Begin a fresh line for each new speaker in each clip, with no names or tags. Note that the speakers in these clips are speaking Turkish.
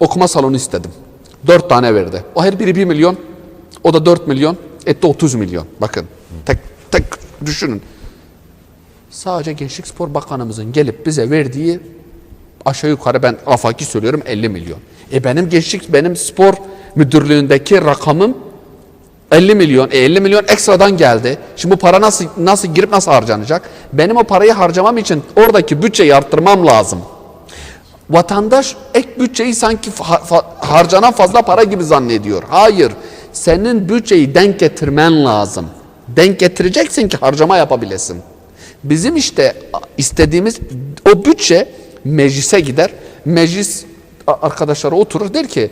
okuma salonu istedim. Dört tane verdi. O her biri bir milyon. O da dört milyon. Etti 30 milyon. Bakın tek tek düşünün. Sadece Gençlik Spor Bakanımızın gelip bize verdiği aşağı yukarı ben afaki söylüyorum 50 milyon. E benim gençlik benim spor müdürlüğündeki rakamım 50 milyon. E 50 milyon ekstradan geldi. Şimdi bu para nasıl nasıl girip nasıl harcanacak? Benim o parayı harcamam için oradaki bütçeyi arttırmam lazım. Vatandaş ek bütçeyi sanki harcanan fazla para gibi zannediyor. Hayır. Senin bütçeyi denk getirmen lazım. Denk getireceksin ki harcama yapabilesin. Bizim işte istediğimiz o bütçe meclise gider. Meclis a- arkadaşları oturur der ki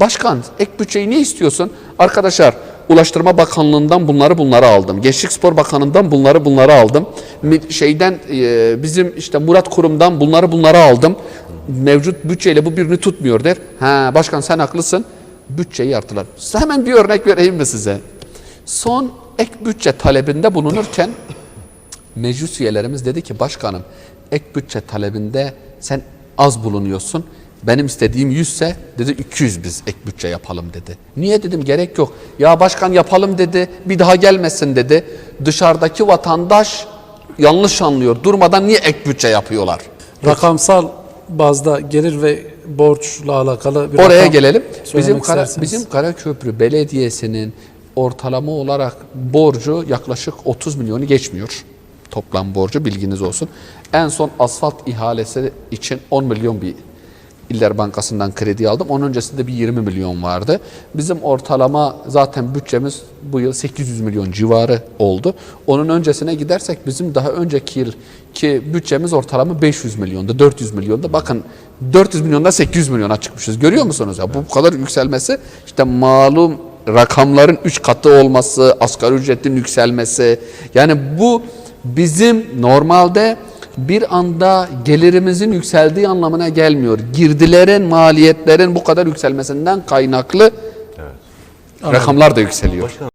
başkan ek bütçeyi ne istiyorsun? Arkadaşlar Ulaştırma Bakanlığı'ndan bunları bunları aldım. Gençlik Spor Bakanı'ndan bunları bunları aldım. Şeyden bizim işte Murat Kurum'dan bunları bunları aldım. Mevcut bütçeyle bu birini tutmuyor der. Ha başkan sen haklısın. Bütçeyi artırlar. Hemen bir örnek vereyim mi size? Son ek bütçe talebinde bulunurken meclis üyelerimiz dedi ki başkanım ek bütçe talebinde sen az bulunuyorsun. Benim istediğim 100 ise dedi 200 biz ek bütçe yapalım dedi. Niye dedim gerek yok. Ya başkan yapalım dedi bir daha gelmesin dedi. Dışarıdaki vatandaş yanlış anlıyor. Durmadan niye ek bütçe yapıyorlar?
Rakamsal bazda gelir ve borçla alakalı bir
Oraya gelelim. Bizim Kara, bizim Karaköprü Belediyesi'nin ortalama olarak borcu yaklaşık 30 milyonu geçmiyor. Toplam borcu bilginiz olsun. En son asfalt ihalesi için 10 milyon bir İller Bankası'ndan kredi aldım. Onun öncesinde bir 20 milyon vardı. Bizim ortalama zaten bütçemiz bu yıl 800 milyon civarı oldu. Onun öncesine gidersek bizim daha önceki yıl ki bütçemiz ortalama 500 milyonda, 400 milyonda. Bakın 400 milyonda 800 milyona çıkmışız. Görüyor musunuz ya? Bu kadar yükselmesi işte malum rakamların 3 katı olması, asgari ücretin yükselmesi. Yani bu bizim normalde bir anda gelirimizin yükseldiği anlamına gelmiyor. Girdilerin, maliyetlerin bu kadar yükselmesinden kaynaklı rakamlar da yükseliyor.